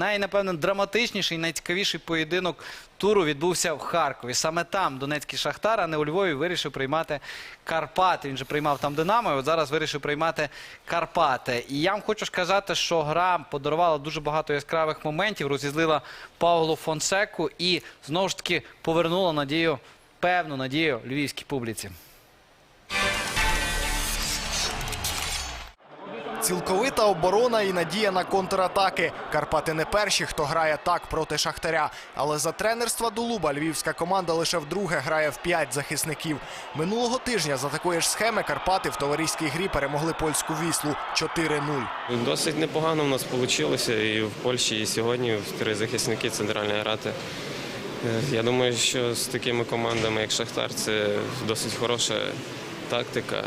Най, напевно, драматичніший, найцікавіший поєдинок туру відбувся в Харкові. Саме там Донецький Шахтар, а не у Львові, вирішив приймати Карпати. Він же приймав там Динамо, і от зараз вирішив приймати Карпати. І я вам хочу сказати, що гра подарувала дуже багато яскравих моментів, розізлила Павлу Фонсеку і знову ж таки повернула надію, певну надію львівській публіці. Цілковита оборона і надія на контратаки. Карпати не перші, хто грає так проти Шахтаря. Але за тренерства Дулуба львівська команда лише вдруге грає в п'ять захисників. Минулого тижня за такої ж схеми Карпати в товариській грі перемогли польську віслу 4-0. Досить непогано в нас вийшло і в Польщі, і сьогодні в три захисники центральні грати. Е, Я думаю, що з такими командами, як Шахтар, це досить хороша тактика.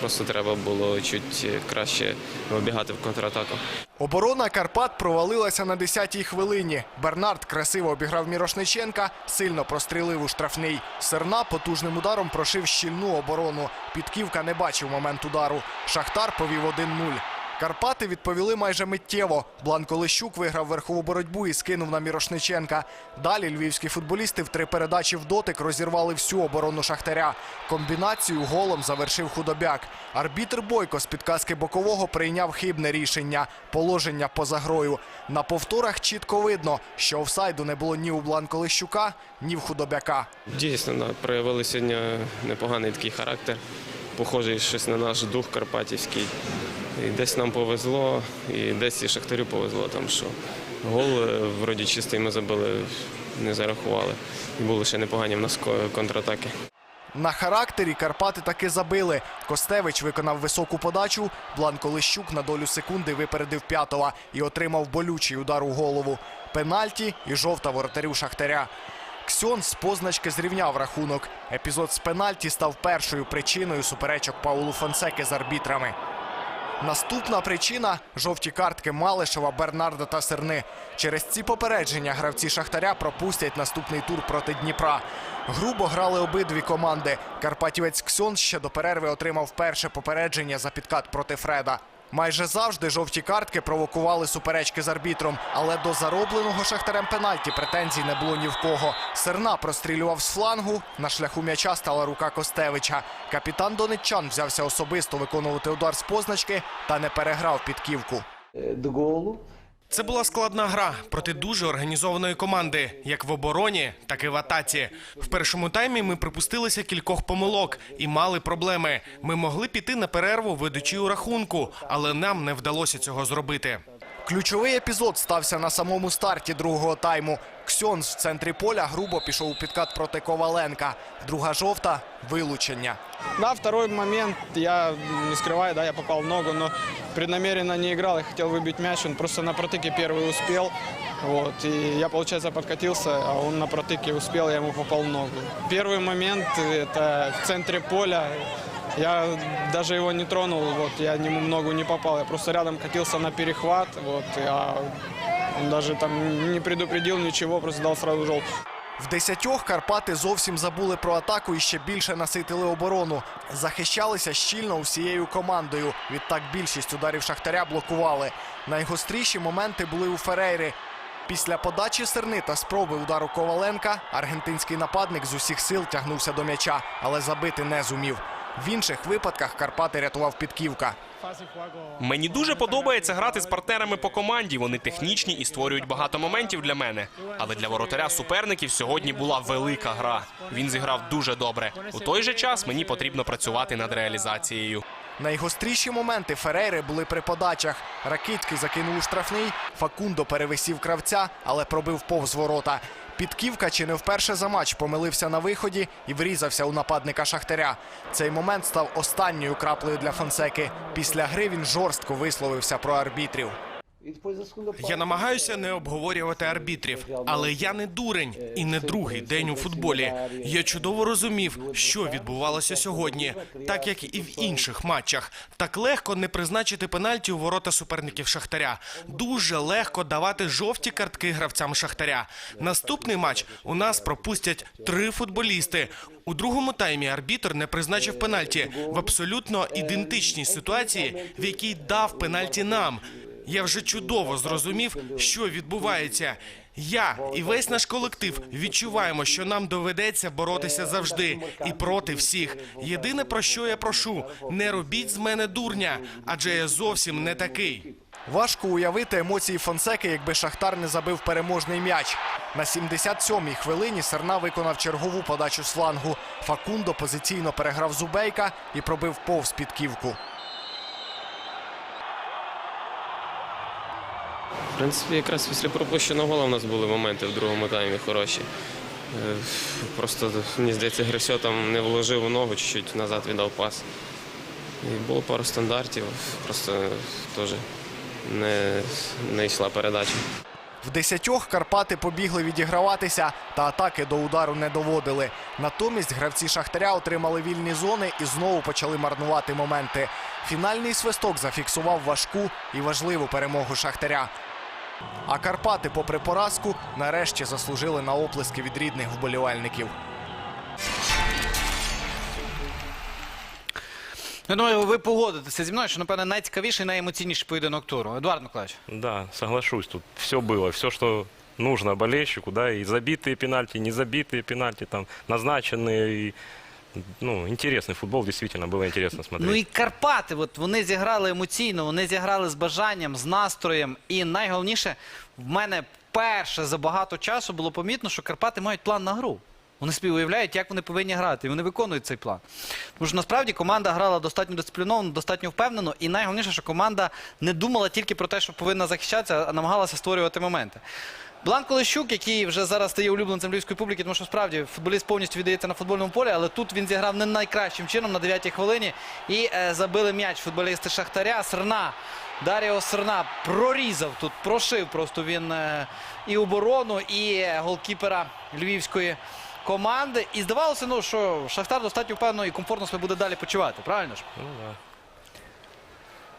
Просто треба було чуть краще вибігати в контратаку. Оборона Карпат провалилася на 10-й хвилині. Бернард красиво обіграв Мірошниченка, сильно прострілив у штрафний. Серна потужним ударом прошив щільну оборону. Підківка не бачив момент удару. Шахтар повів 1-0. Карпати відповіли майже миттєво. Бланко Лещук виграв верхову боротьбу і скинув на Мірошниченка. Далі львівські футболісти в три передачі в дотик розірвали всю оборону Шахтаря. Комбінацію голом завершив худобяк. Арбітр Бойко з підказки бокового прийняв хибне рішення положення поза грою. На повторах чітко видно, що офсайду не було ні у Бланко Лещука, ні в худобяка. Дійсно, проявили сьогодні непоганий такий характер, похожий щось на наш дух карпатівський. І десь нам повезло, і десь і Шахтарю повезло, там, що гол е, вроді чистий ми забили, не зарахували. І були ще непогані в нас контратаки. На характері Карпати таки забили. Костевич виконав високу подачу. Бланко Лищук на долю секунди випередив п'ятого і отримав болючий удар у голову. Пенальті і жовта воротарю Шахтаря. Ксьон з позначки зрівняв рахунок. Епізод з пенальті став першою причиною суперечок Паулу Фонсеки з арбітрами. Наступна причина жовті картки Малишева, Бернарда та Серни. Через ці попередження гравці Шахтаря пропустять наступний тур проти Дніпра. Грубо грали обидві команди. Карпатівець Ксьон ще до перерви отримав перше попередження за підкат проти Фреда. Майже завжди жовті картки провокували суперечки з арбітром, але до заробленого шахтарем пенальті претензій не було ні в кого. Серна прострілював з флангу. На шляху м'яча стала рука Костевича. Капітан Донеччан взявся особисто виконувати удар з позначки та не переграв підківку. до голу. Це була складна гра проти дуже організованої команди, як в обороні, так і в атаці. В першому таймі ми припустилися кількох помилок і мали проблеми. Ми могли піти на перерву, ведучи у рахунку, але нам не вдалося цього зробити. Ключовий епізод стався на самому старті другого тайму. Ксьонс в центрі поля грубо пішов у підкат проти Коваленка. Друга жовта вилучення. Да, второй момент, я не скрываю, да, я попал в ногу, но преднамеренно не играл, я хотел выбить мяч, он просто на протыке первый успел, вот, и я, получается, подкатился, а он на протыке успел, я ему попал в ногу. Первый момент, это в центре поля, я даже его не тронул, вот, я ему ногу не попал, я просто рядом катился на перехват, вот, а он даже там не предупредил ничего, просто дал сразу желтый. В десятьох Карпати зовсім забули про атаку і ще більше наситили оборону. Захищалися щільно усією командою. Відтак більшість ударів Шахтаря блокували. Найгостріші моменти були у Ферейри. Після подачі серни та спроби удару Коваленка аргентинський нападник з усіх сил тягнувся до м'яча, але забити не зумів. В інших випадках Карпати рятував підківка. Мені дуже подобається грати з партнерами по команді. Вони технічні і створюють багато моментів для мене. Але для воротаря суперників сьогодні була велика гра. Він зіграв дуже добре. У той же час мені потрібно працювати над реалізацією. Найгостріші моменти Ферейри були при подачах. Ракицький закинув штрафний, Факундо перевисів кравця, але пробив повз ворота. Підківка чи не вперше за матч помилився на виході і врізався у нападника Шахтаря. Цей момент став останньою краплею для Фонсеки. Після гри він жорстко висловився про арбітрів. Я намагаюся не обговорювати арбітрів, але я не дурень і не другий день у футболі. Я чудово розумів, що відбувалося сьогодні, так як і в інших матчах. Так легко не призначити пенальті у ворота суперників Шахтаря. Дуже легко давати жовті картки гравцям Шахтаря. Наступний матч у нас пропустять три футболісти. У другому таймі арбітр не призначив пенальті в абсолютно ідентичній ситуації, в якій дав пенальті нам. Я вже чудово зрозумів, що відбувається. Я і весь наш колектив відчуваємо, що нам доведеться боротися завжди і проти всіх. Єдине про що я прошу: не робіть з мене дурня, адже я зовсім не такий. Важко уявити емоції Фонсеки, якби Шахтар не забив переможний м'яч. На 77-й хвилині Серна виконав чергову подачу з флангу. Факундо позиційно переграв Зубейка і пробив повз підківку. В принципі, якраз після пропущеного гола в нас були моменти в другому таймі хороші. Е, Просто, мені здається, Грисьо там не вложив у ногу, чуть-чуть назад віддав пас. І було пару стандартів, просто теж не, не йшла передача. В десятьох Карпати побігли відіграватися, та атаки до удару не доводили. Натомість гравці Шахтаря отримали вільні зони і знову почали марнувати моменти. Фінальний свисток зафіксував важку і важливу перемогу Шахтаря. А Карпати, попри поразку, нарешті заслужили на оплески від рідних вболівальників. Я думаю, ви погодитеся зі мною, що, напевно, найцікавіший, найемоційніший поєдинок туру. Эдуард Миколаївич. Да, соглашусь, тут все было, все, что нужно болельщику, да, и забитые пенальти, не забитые пенальти, там, назначенные, и, ну, интересный футбол, действительно, было интересно смотреть. Ну і Карпати, от вони зіграли емоційно, вони зіграли з бажанням, з настроєм. І найголовніше, в мене перше за багато часу було помітно, що Карпати мають план на гру. Вони собі уявляють, як вони повинні грати, і вони виконують цей план. Тому що насправді команда грала достатньо дисципліновано, достатньо впевнено, і найголовніше, що команда не думала тільки про те, що повинна захищатися, а намагалася створювати моменти. Бланко Лещук, який вже зараз стає улюбленцем львівської публіки, тому що справді футболіст повністю віддається на футбольному полі, але тут він зіграв не найкращим чином на 9-й хвилині і е, забили м'яч футболісти Шахтаря. Срна. Даріо Срна прорізав тут, прошив просто він е, і оборону, і голкіпера львівської команди. І здавалося, ну, що Шахтар достатньо впевнено і комфортно себе буде далі почувати. Правильно ж? Ну, да.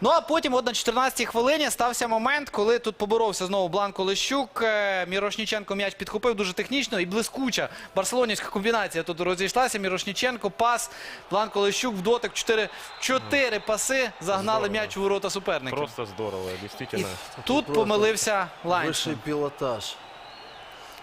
Ну а потім, от на 14-й хвилині, стався момент, коли тут поборовся знову Бланко Лещук. Е, Мірошніченко м'яч підхопив дуже технічно і блискуча барселонівська комбінація тут розійшлася. Мірошніченко, пас, Бланко Лещук в дотик. Чотири, чотири паси загнали Здорово. м'яч у ворота суперників. Просто здорово, І действительно. тут помилився Лайнсмен. Высший пилотаж.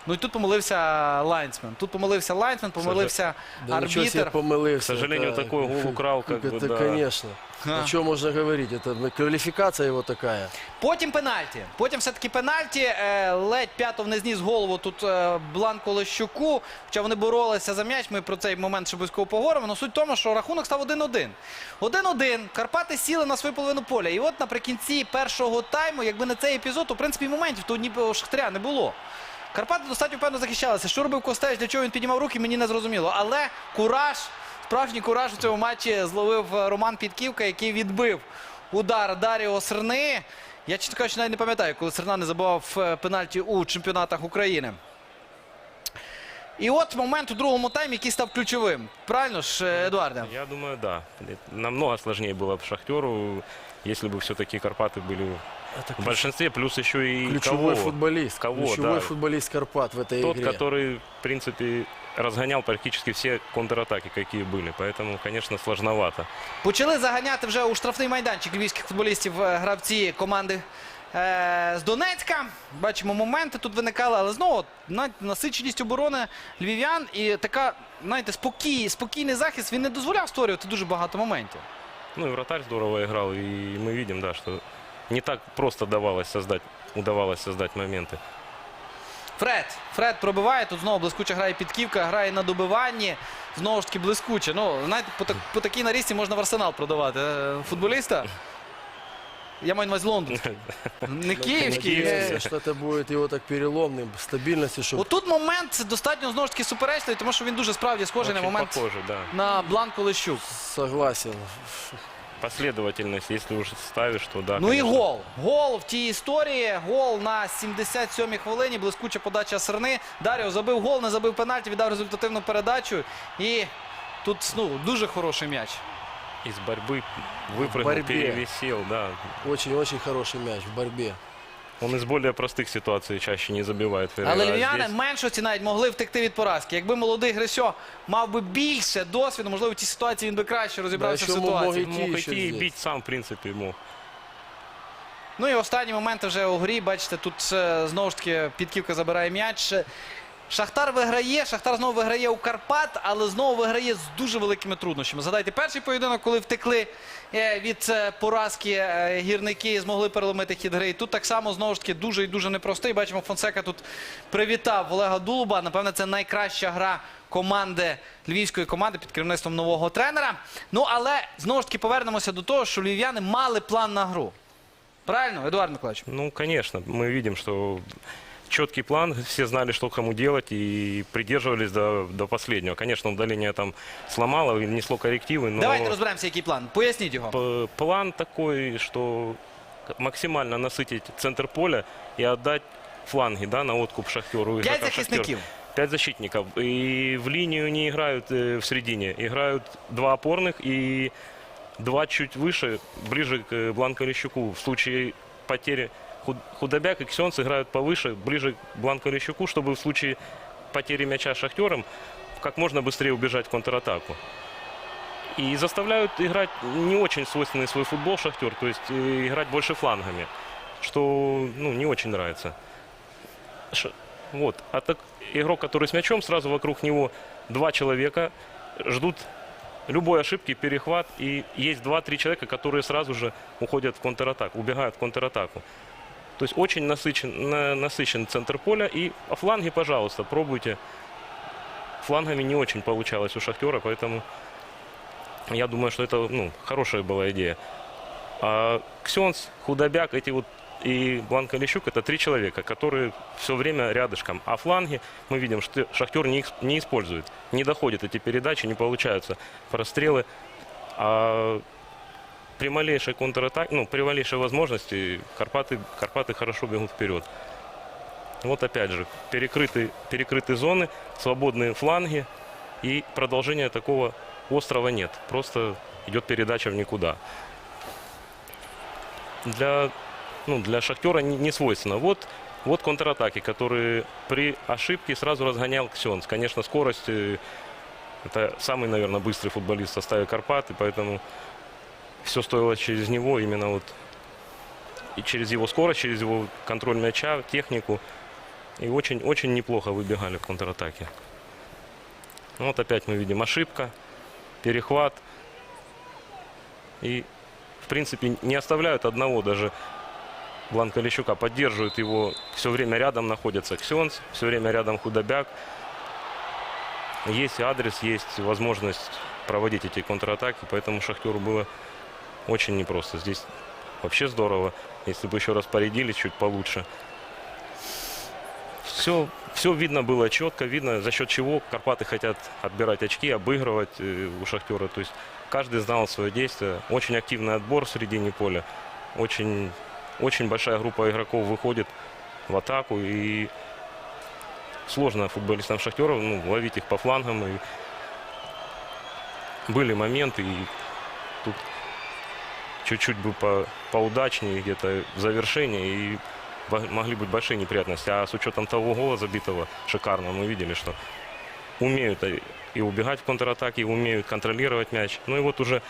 Ну і тут помилився Лайнсмен. Тут помилився Лайнсмен, помилився Да ничего себе арбітер. помылился. К сожалению, Это- такой гол украл, как бы, Это, да. конечно. О чем можно говорить? Это квалификация его такая. Потім пенальті. Потім все-таки пенальті. Е, ледь п'ятов не зніс голову тут е, Бланко Лещуку. Хоча вони боролися за м'яч. Ми про цей момент ще обов'язково поговоримо. Но суть в тому, що рахунок став 1-1. 1-1. Карпати сіли на свою половину поля. І от наприкінці першого тайму, якби не цей епізод, то в принципі моментів то ні у Шахтаря не було. Карпати достатньо певно захищалися. Що робив Костеж, для чого він піднімав руки, мені не зрозуміло. Але кураж, справжній кураж у цьому матчі зловив е, Роман Підківка, який відбив удар Даріо Срни. Я чесно кажучи, навіть не пам'ятаю, коли Серна не забував е, пенальті у чемпіонатах України. І от момент у другому таймі, який став ключовим. Правильно ж, е, Едуарде? Я думаю, да. Это Намного сложнее было бы Шахтеру, если бы все-таки Карпаты были Это в большинстве, плюс еще и ключевой кого? футболист. Кого, ключевой да. футболист Карпат в этой Тот, игре. который, в принципе, разгонял практически все контратаки, какие были. Поэтому, конечно, сложновато. Почали заганяти вже у штрафний майданчик львівських футболістів е, гравці команди е, з Донецька. Бачимо, моменти тут виникали, але знову от, навіть насиченість оборони львів'ян і така, знаєте, спокій, спокійний захист він не дозволяв створювати дуже багато моментів. Ну и вратарь здорово играл, и мы видим, да, что не так просто давалось создать, удавалось создать моменты. Фред. Фред пробиває. Тут знову блискуча грає підківка, грає на добиванні. Знову ж таки блискуче. Ну, знаєте, по, так- по такій нарізці можна в арсенал продавати. Е, Футболіста. Я маю на увазі Лондон. Не київський. Надеемся, е. что это будет его так переломным, стабильности, чтобы Отут момент достатньо знову ж таки суперечливий, тому що він дуже справді схожий на Очень момент похоже, да. на Бланку Лещук. согласен. Последовательность, если уж ставишь, то да. Ну і конечно. гол. Гол в тій історії. Гол на 77-й хвилині. Блискуча подача Серни. Даріо забив гол, не забив пенальті, віддав результативну передачу. І тут ну, дуже хороший м'яч. Из борьбы выпрыгнул, борьбе. перевисел, да. Очень-очень хороший мяч в борьбе. Он из более простых ситуаций чаще не забивает. Феррейра, Але а львів'яни здесь- меншості навіть могли втекти від поразки. Якби молодий Грисьо мав би більше досвіду, можливо, в цій ситуації він би краще розібрався Да, в ситуації. Идти мог еще идти и здесь. бить сам, в принципе, мог. Ну і останні моменти вже у грі. Бачите, тут е, знову ж таки Підківка забирає м'яч. Шахтар виграє, Шахтар знову виграє у Карпат, але знову виграє з дуже великими труднощами. Згадайте перший поєдинок, коли втекли е, від е, поразки е, гірники і змогли переломити хід гри. І тут так само знову ж таки дуже і дуже непростий. Бачимо, Фонсека тут привітав Олега Дулуба. Напевне, це найкраща гра команди львівської команди під керівництвом нового тренера. Ну але знову ж таки повернемося до того, що львів'яни мали план на гру. Правильно, Едуард Миколаївич? Ну, конечно, мы видим, что четкий план, все знали, что кому делать и придерживались до, до последнего. Конечно, удаление там сломало, внесло коррективы, но Давайте розберемося, який план. Поясніть його. п- план такой, что максимально насытить центр поля и отдать фланги да, на откуп Шахтеру. П'ять захисників. «Шахтера». Пять защитников. И в линию не играют э, в середине. Играют два опорных и два чуть выше, ближе к э, Бланко Лещуку. В случае потери Худобяк и Ксенц играют повыше, ближе к Бланко Лещуку, чтобы в случае потери мяча Шахтером как можно быстрее убежать в контратаку. И заставляют играть не очень свойственный свой футбол Шахтер, то есть э, играть больше флангами, что ну, не очень нравится. Ш- Вот. А так игрок, который с мячом, сразу вокруг него два человека ждут любой ошибки, перехват. И есть два-три человека, которые сразу же уходят в контратаку, убегают в контратаку. То есть очень насыщен, на- насыщен центр поля. И а фланги, пожалуйста, пробуйте. Флангами не очень получалось у Шахтера, поэтому я думаю, что это ну, хорошая была идея. А Ксенс, Худобяк, эти вот и Бланко Лещук это три человека, которые все время рядышком. А фланги мы видим, что Шахтер не, не использует. Не доходят эти передачи, не получаются прострелы. А при малейшей контратаке, ну, при малейшей возможности Карпаты, Карпаты хорошо бегут вперед. Вот опять же, перекрыты, перекрыты зоны, свободные фланги и продолжения такого острова нет. Просто идет передача в никуда. Для, ну, для Шахтера не, не свойственно. Вот, вот контратаки, которые при ошибке сразу разгонял Ксенс. Конечно, скорость э, это самый, наверное, быстрый футболист в составе Карпаты, поэтому все стоило через него, именно вот и через его скорость, через его контроль мяча, технику. И очень-очень неплохо выбегали в контратаке. Ну, Вот опять мы видим ошибка, перехват. И, в принципе, не оставляют одного даже Бланка Лещука. Поддерживают его, все время рядом находится Ксенс, все время рядом Худобяк. Есть адрес, есть возможность проводить эти контратаки, поэтому Шахтеру было очень непросто. Здесь вообще здорово, если бы еще распорядились чуть получше. Все, все видно было четко, видно, за счет чего Карпаты хотят отбирать очки, обыгрывать э, у Шахтера. То есть каждый знал свое действие. Очень активный отбор в середине поля. Очень, очень большая группа игроков выходит в атаку. И сложно футболистам Шахтера ну, ловить их по флангам. И были моменты, и чуть-чуть бы по, поудачнее где-то в завершении. И могли быть большие неприятности. А с учетом того гола забитого шикарного, мы видели, что умеют и- убегать в контратаке, и умеют контролировать мяч. Ну и вот уже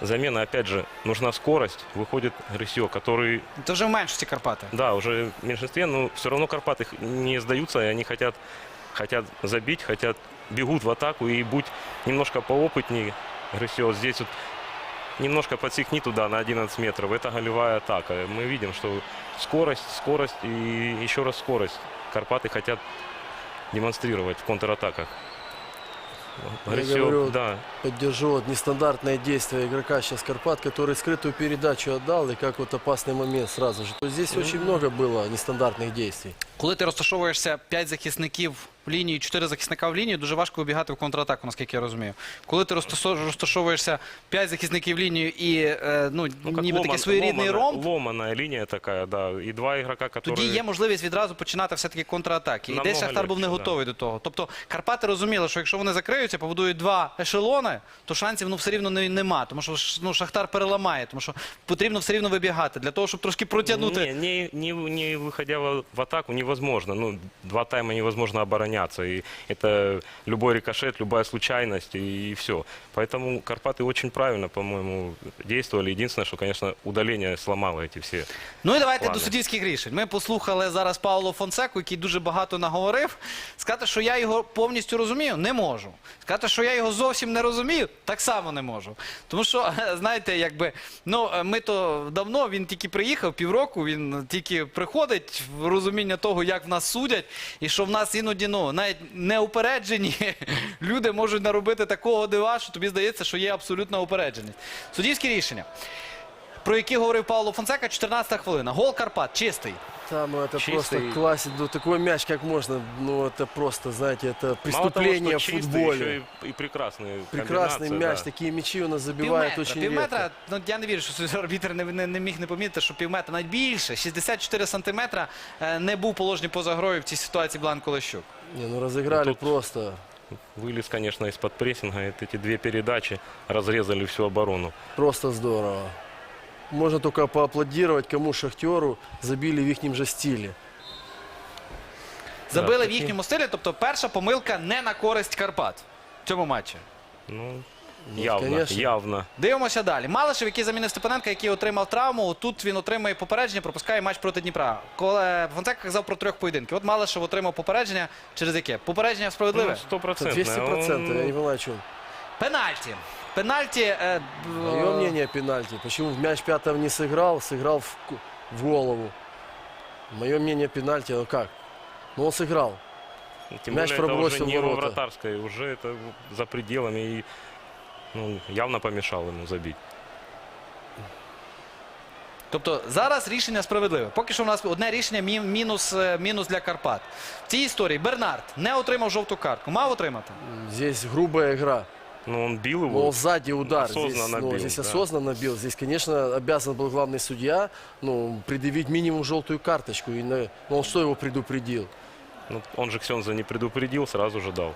замена, опять же, нужна скорость. Выходит Грисьо, который, Це вже в Карпати. да, уже в меньшинстве, но все равно Карпаты не сдаются, и они хотят, хотят забить, хотят, бегут в атаку, и будь немножко поопытнее Грисьо, здесь вот немножко подсекни туда на 11 метров. Это голевая атака. Мы видим, что скорость, скорость и еще раз скорость. Карпаты хотят демонстрировать в контратаках. Я говорю, да, Поддержу вот нестандартное действие игрока сейчас Карпат, который скрытую передачу отдал и как вот опасный момент сразу же. То есть Здесь очень много было нестандартных действий. Коли ти розташовуєшся 5 захисників в лінії, 4 захисника в лінії, дуже важко вибігати в контратаку, наскільки я розумію. Коли ти розташовуєшся 5 захисників в лінію і е, ну, ну, ніби такий своєрідний ромб, ломаная линия такая, да, и два игрока, которые... тоді є можливість відразу починати все-таки контратаки. І десь Шахтар був не готовий до того. Тобто Карпати розуміли, що якщо вони закриються, побудують два ешелони, то шансів ну, все рівно не, нема. Тому що ну, Шахтар переламає, тому що потрібно все рівно вибігати для того, щоб трошки протягнути. Не, не, не, не выходя в, атаку невозможно. Ну, два тайма невозможно оборонять. обороняться. И это любой рикошет, любая случайность и, все. Поэтому Карпаты очень правильно, по-моему, действовали. Единственное, что, конечно, удаление сломало эти все. Ну і давайте Ладно. до суддівських рішень. Ми послухали зараз Пауло Фонсеку, який дуже багато наговорив. Сказати, що я його повністю розумію, не можу. Сказати, що я його зовсім не розумію, так само не можу. Тому що, знаєте, якби ну ми то давно він тільки приїхав, півроку. Він тільки приходить в розуміння того, як в нас судять, і що в нас іноді ну навіть неупереджені люди можуть наробити такого дива, що тобі здається, що є абсолютна упередженість. Суддівські рішення Про які говорив Павло Фонсека, 14-та хвилина. Гол Карпат, чистий. Там ну, это Чистый. просто классик, ну такой мяч как можно, ну это просто, знаете, это Мало того, преступление что в чистый, футболе. еще и, и прекрасные Прекрасный комбинации, мяч, да. такие мячи у нас забивают Півметра, очень півметра, редко. ну я не вірю, що арбітр не, не, не міг не помітити, що півметра, навіть більше, 64 сантиметра е, не був положений поза грою в цій ситуації Бланко Лещук. Не, ну разыграли Тут- просто. Вылез, конечно, из-под прессинга. Это эти две передачи разрезали всю оборону. Просто здорово. Можно только поаплодировать кому Шахтеру забили в их же стиле. Забили в їхньому стилі, тобто перша помилка не на користь Карпат в цьому матчі. Ну, Ну, явно, конечно. явно. Дивимося далі. Малишев, який замінив Степаненка, який отримав травму. Тут він отримує попередження, пропускає матч проти Дніпра. Коли Фонсека казав про трьох поєдинків. От Малишев отримав попередження через яке? Попередження Ну, справедливе. Это стопроцентно. 200%, я не Он- понимаю, о чем. Пенальті. Пенальті. е, б- Мое мнение пенальти. Почему в мяч пятого не сыграл, сыграл в, ку- в голову. Мое мнение пенальти, ну как? Ну он сыграл. Тем Мяч более это уже пробросил не в во ворота. вратарской, уже это за пределами и ну, явно помешал ему забить. Тобто зараз рішення справедливе. Поки що в нас одне рішення мі- мінус, е, мінус для Карпат. В цій історії Бернард не отримав жовту картку. Мав отримати? Здесь грубая игра. Но он бил его. Но Ну, сзади удар. осознанно здесь, ну, бил, здесь да. осознанно бил. Здесь, конечно, обязан был главный судья ну, предъявить минимум желтую карточку. И на- ну, он что его предупредил? Ну, он же Ксенза не предупредил, сразу же дал.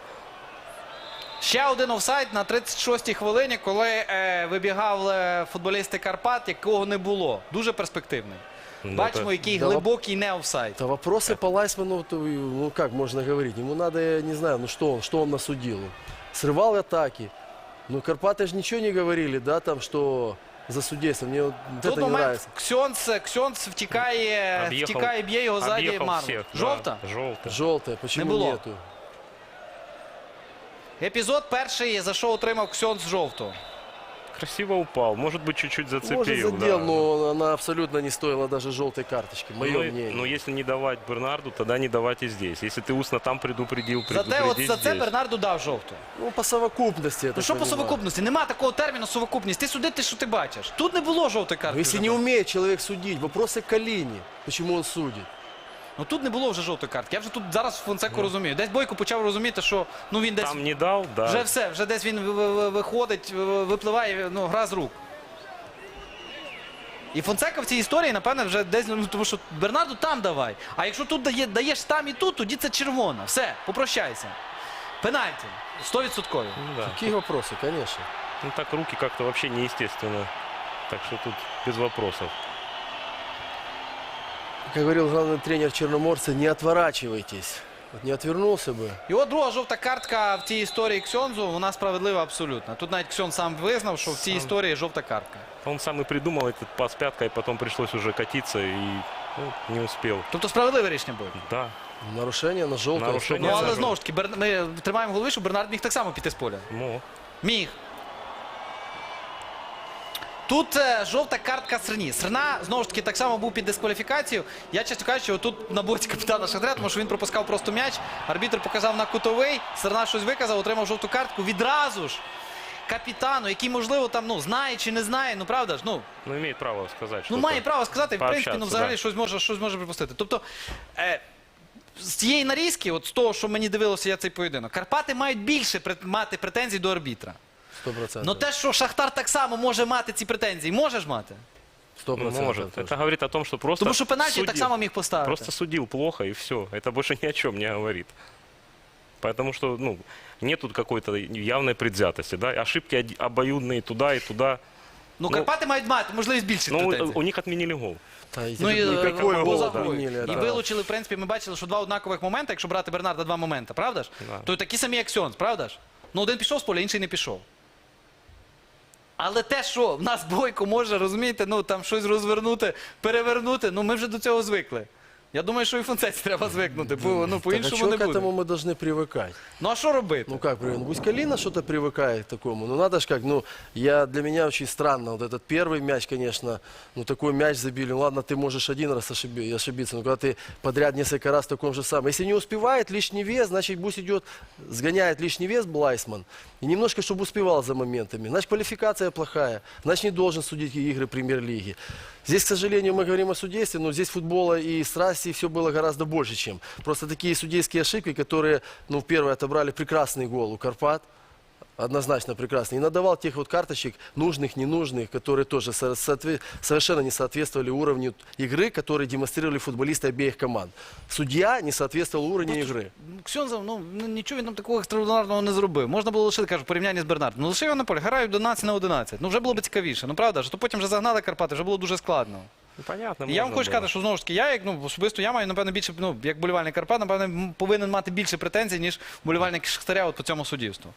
Ще один офсайд на 36-й хвилині, коли е, вибігав е, футболісти Карпат, якого не було. Дуже перспективний. Ну, Бачимо, это- який Да, глибокий не офсайд. Это вопросы по Лайсману, то, ну как можно говорить? Ему надо, я не знаю, ну что он, что он насудил? Срывал атаки. Ну Карпаты же ничего не говорили, да, там, что за судейством. Мне вот Тут это не момент нравится. Ксьонс, Ксьонс втікає, Объехал- втікає, б'є його ззаді объехал Мармур. всех. да, Жовта? Желтая. Желтая, почему было. нету? Епізод перший, за що отримав Ксьонс жовту. Красиво упал. Может быть, чуть-чуть зацепил. Может задел, да. но она абсолютно не стоила даже желтой карточки, мое Ну, мнение. Но если не давать Бернарду, тогда не давать и здесь. Если ты устно там предупредил, Зате предупреди от за це здесь. Бернарду дав жовту. Ну, по совокупности это Ну що по понимаю. совокупності? Нема такого терміну совокупність. Ти суди, ти що ти бачиш. Тут не було жовтої Но картки. если вже. не умеет человек судить, вопросы к Калине. Почему он судит? Ну тут не було вже жовтої картки. Я вже тут зараз Фонсеку розумію. Десь Бойко почав розуміти, що ну він десь Там не дал, да. вже все, вже десь він ви- ви- ви- виходить, ви- випливає, ну, гра з рук. І Фонсека в цій історії, напевне, вже десь, ну, тому що Бернарду там давай. А якщо тут дає, даєш там і тут, тоді це червона. Все, попрощайся. Пенальті. 100%. Ну, да. Какие вопросы, конечно. Ну так руки как-то вообще неестественно. Так что тут без вопросов. Как говорил главный тренер Черноморца, не отворачивайтесь. Вот не отвернулся бы. І от друга жовта картка в цій історії Ксьонзу, вона справедлива абсолютно. Тут навіть Ксьон сам визнав, що в цій історії жовта картка. Он сам и придумал этот пас пяткой, потом пришлось уже катиться и ну, не успел. Тобто справедливе рішення буде. Да. Нарушение на желтое. Нарушение Ну, Ні, але це знову ж таки, Берн- ми тримаємо в голові, що Бернард міг так само піти з поля. Мог. Міг. Тут е, жовта картка Срні. Срна, знову ж таки, так само був під дискваліфікацією. Я, чесно кажучи, тут на боці капітана Шахтаря, тому що він пропускав просто м'яч. Арбітр показав на кутовий. Срна щось виказав, отримав жовту картку. Відразу ж капітану, який, можливо, там ну, знає чи не знає, ну правда ж, ну, Ну, имеет право сказать, что Ну, має право сказати, в принципі, ну, взагалі да. щось може, щось може припустити. Тобто, е, з цієї нарізки, от з того, що мені дивилося я цей поєдинок, Карпати мають більше мати претензій до арбітра. Сто процентов. Ну те, що Шахтар так само може мати ці претензії, можеш мати? Сто процентов. Может. тоже. Это говорит о том, что просто Тому що пенальті так судил. само міг поставити. Просто судил плохо и все. Это больше ни о чем не говорит. Потому что, ну, нет тут какой-то явной предвзятости, да, ошибки оди- обоюдные туда и туда. Ну, Карпати мають мати можливість більше Ну, претензій. у, у них отменили гол. Да, и Ну і никакой е, гол поза отменили, грою. да. І вилучили, в принципі, ми бачили, що два однакових моменти, якщо брати Бернарда, два моменти, правда ж? Да. То такі самі, як Сьонс, правда ж? Ну, один пішов з поля, інший не пішов. Але те, що в нас Бойко може, розумієте, ну там щось розвернути, перевернути, ну ми вже до цього звикли. Я думаю, що і Фонсеці треба звикнути, бо ну, Так, а по-іншому чё не к буде. этому мы должны привыкать? Ну а що робити? Ну как, привык? ну пусть Калина что-то привыкает к такому. Ну надо же как, ну я для меня очень странно. Вот этот первый мяч, конечно, ну такой мяч забили. Ну ладно, ты можешь один раз ошиби- ошибиться, но когда ты подряд несколько раз в таком же самом. Если не успевает лишний вес, значит пусть идет, сгоняет лишний вес Блайсман. И немножко, чтобы успевал за моментами. Значит квалификация плохая. Значит не должен судить игры премьер-лиги. Здесь, к сожалению, мы говорим о судействе, но здесь футбола и страсти все было гораздо больше, чем. Просто такие судейские ошибки, которые, ну, первые отобрали прекрасный гол у Карпат, однозначно прекрасный. И надавал тех вот карточек, нужных, ненужных, которые тоже со- соотве- совершенно не соответствовали уровню игры, которые демонстрировали футболисты обеих команд. Судья не соответствовал уровню игры. Ксьонзов, ну ну, нічого він там такого екстраординарного не зробив. Можна було лишити, кажу, в порівнянні з Бернардом. Ну лише його на полі, грають 11 на 11. Ну вже було б цікавіше. Ну правда ж, то потім вже загнали Карпати, вже було дуже складно. Понятно. Я вам хочу сказати, що знову ж таки, я як ну особисто я маю напевно більше, ну як болівальник Карпат, напевно, повинен мати більше претензій, ніж болівальник Шахтаря от по цьому суддівству.